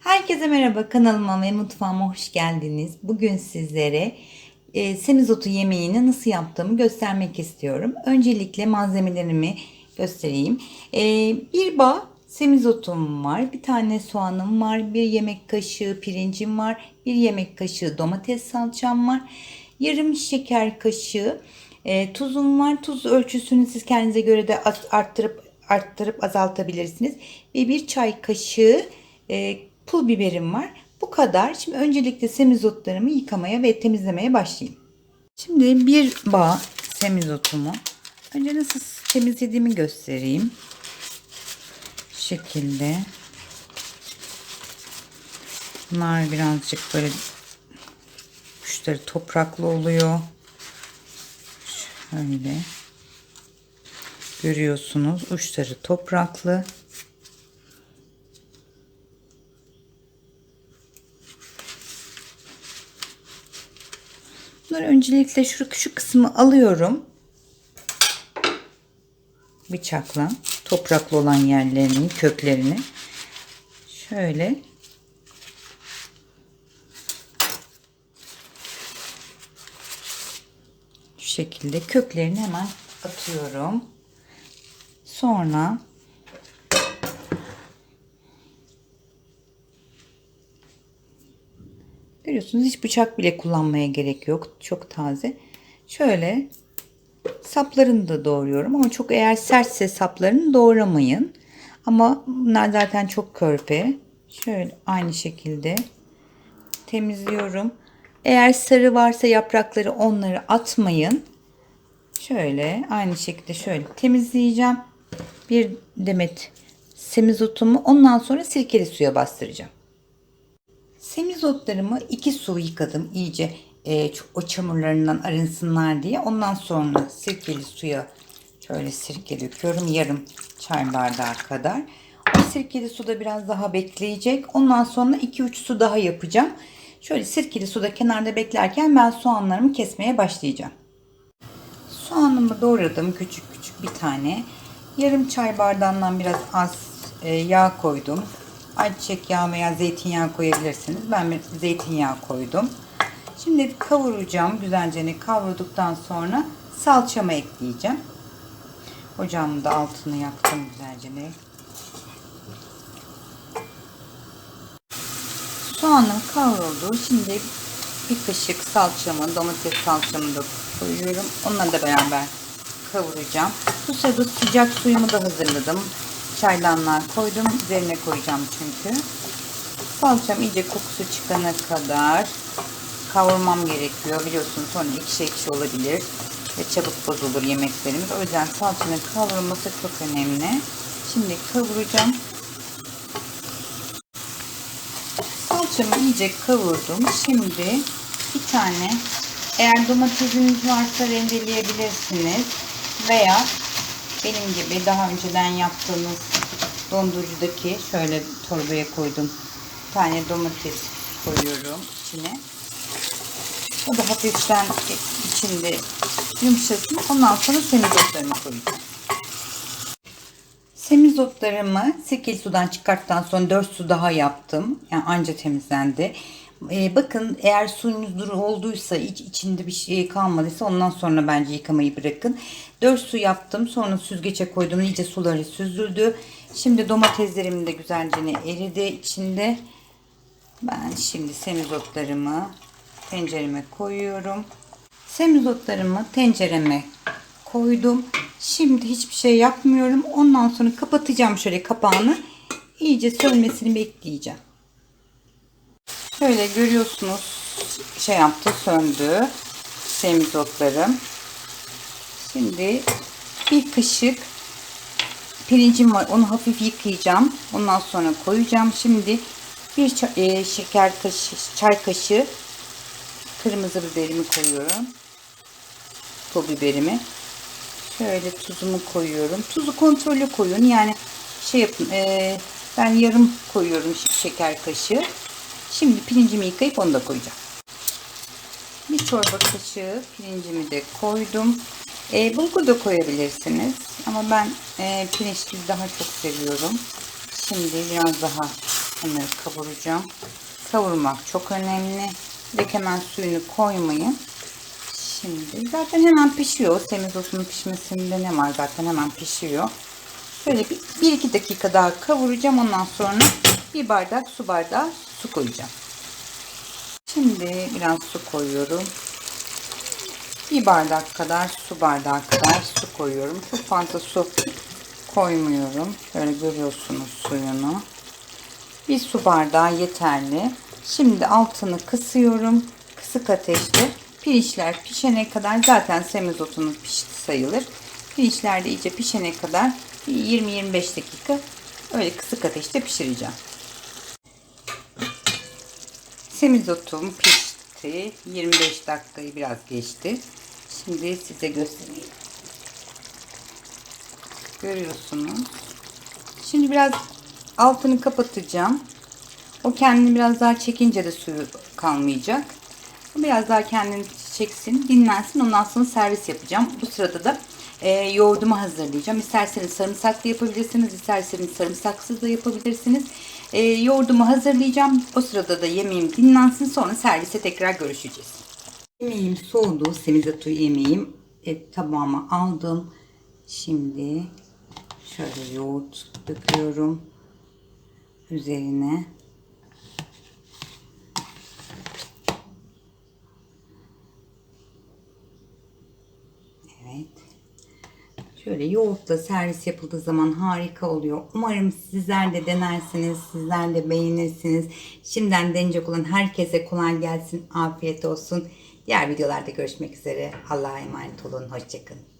Herkese merhaba kanalıma ve mutfağıma hoş geldiniz. Bugün sizlere e, semizotu yemeğini nasıl yaptığımı göstermek istiyorum. Öncelikle malzemelerimi göstereyim. E, bir bağ semizotum var, bir tane soğanım var, bir yemek kaşığı pirincim var, bir yemek kaşığı domates salçam var, yarım şeker kaşığı e, tuzum var. Tuz ölçüsünü siz kendinize göre de arttırıp arttırıp azaltabilirsiniz. Ve bir çay kaşığı e, pul biberim var. Bu kadar. Şimdi öncelikle semizotlarımı yıkamaya ve temizlemeye başlayayım. Şimdi bir bağ semizotumu önce nasıl temizlediğimi göstereyim. Şu şekilde. Bunlar birazcık böyle uçları topraklı oluyor. Şöyle. Görüyorsunuz uçları topraklı. Bunları öncelikle şu, şu kısmı alıyorum. Bıçakla topraklı olan yerlerini, köklerini şöyle şu şekilde köklerini hemen atıyorum. Sonra Görüyorsunuz hiç bıçak bile kullanmaya gerek yok. Çok taze. Şöyle saplarını da doğruyorum ama çok eğer sertse saplarını doğramayın. Ama bunlar zaten çok körpe. Şöyle aynı şekilde temizliyorum. Eğer sarı varsa yaprakları onları atmayın. Şöyle aynı şekilde şöyle temizleyeceğim. Bir demet semizotumu ondan sonra sirkeli suya bastıracağım. Semizotlarımı iki su yıkadım iyice e, o çamurlarından arınsınlar diye. Ondan sonra sirkeli suya şöyle sirke döküyorum yarım çay bardağı kadar. O sirkeli suda biraz daha bekleyecek. Ondan sonra 2-3 su daha yapacağım. Şöyle sirkeli suda kenarda beklerken ben soğanlarımı kesmeye başlayacağım. Soğanımı doğradım küçük küçük bir tane. Yarım çay bardağından biraz az e, yağ koydum. Ayçiçek yağı veya zeytinyağı koyabilirsiniz. Ben bir zeytinyağı koydum. Şimdi kavuracağım. Güzelce kavurduktan sonra salçamı ekleyeceğim. Ocağımın da altını yaktım güzelce. Soğanım kavruldu. Şimdi bir kaşık salçamı, domates salçamı da koyuyorum. Onunla da beraber kavuracağım. Bu sırada sıcak suyumu da hazırladım. Çaydanlığa koydum. Üzerine koyacağım çünkü. Salçam iyice kokusu çıkana kadar kavurmam gerekiyor. Biliyorsunuz sonra ekşi ekşi olabilir ve çabuk bozulur yemeklerimiz. O yüzden salçanın kavrulması çok önemli. Şimdi kavuracağım. Salçamı iyice kavurdum. Şimdi bir tane eğer domatesiniz varsa rendeleyebilirsiniz. Veya benim gibi daha önceden yaptığınız dondurucudaki şöyle torbaya koydum. Bir tane domates koyuyorum içine. O da hafiften içinde yumuşasın. Ondan sonra semizotlarını koyacağım. Semizotlarımı 8 sudan çıkarttıktan sonra 4 su daha yaptım. Yani anca temizlendi. Ee, bakın eğer suyunuz olduysa iç, içinde bir şey kalmadıysa ondan sonra bence yıkamayı bırakın. 4 su yaptım. Sonra süzgece koydum. İyice suları süzüldü. Şimdi domateslerim de güzelce eridi içinde. Ben şimdi semizotlarımı tencereme koyuyorum. Semizotlarımı tencereme koydum. Şimdi hiçbir şey yapmıyorum. Ondan sonra kapatacağım şöyle kapağını. İyice sönmesini bekleyeceğim. Şöyle görüyorsunuz şey yaptı söndü semizotlarım. Şimdi bir kaşık pirincim var. Onu hafif yıkayacağım. Ondan sonra koyacağım. Şimdi bir ça- e, şeker kaşığı, çay kaşığı kırmızı biberimi koyuyorum. Pul biberimi. Şöyle tuzumu koyuyorum. Tuzu kontrollü koyun. Yani şey yapın. e, ben yarım koyuyorum şeker kaşığı. Şimdi pirincimi yıkayıp onu da koyacağım. Bir çorba kaşığı pirincimi de koydum. E, bulgur da koyabilirsiniz. Ama ben e, pirinçli daha çok seviyorum. Şimdi biraz daha Bunları kavuracağım. Kavurmak çok önemli. Direkt hemen suyunu koymayın. Şimdi zaten hemen pişiyor. Semizotunun pişmesinde ne var zaten hemen pişiyor. Şöyle bir, bir iki dakika daha kavuracağım. Ondan sonra bir bardak su bardağı su koyacağım. Şimdi biraz su koyuyorum. Bir bardak kadar su bardağı kadar su koyuyorum. Çok fazla su koymuyorum. Şöyle görüyorsunuz suyunu. Bir su bardağı yeterli. Şimdi altını kısıyorum. Kısık ateşte pirinçler pişene kadar zaten semizotunuz pişti sayılır. Pirinçler de iyice pişene kadar 20-25 dakika öyle kısık ateşte pişireceğim. Semizotum pişti. 25 dakikayı biraz geçti. Şimdi size göstereyim. Görüyorsunuz. Şimdi biraz altını kapatacağım. O kendini biraz daha çekince de suyu kalmayacak. Biraz daha kendini çeksin, dinlensin. Ondan sonra servis yapacağım. Bu sırada da e, yoğurdumu hazırlayacağım. İsterseniz sarımsaklı yapabilirsiniz, isterseniz sarımsaksız da yapabilirsiniz. E, yoğurdumu hazırlayacağım. O sırada da yemeğim dinlensin. Sonra servise tekrar görüşeceğiz. Yemeğim soğudu. Semizotu yemeğim e, tabağıma aldım. Şimdi şöyle yoğurt döküyorum üzerine. Şöyle yoğurtla servis yapıldığı zaman harika oluyor. Umarım sizler de denersiniz, sizler de beğenirsiniz. Şimdiden deneyecek olan herkese kolay gelsin, afiyet olsun. Diğer videolarda görüşmek üzere. Allah'a emanet olun, hoşçakalın.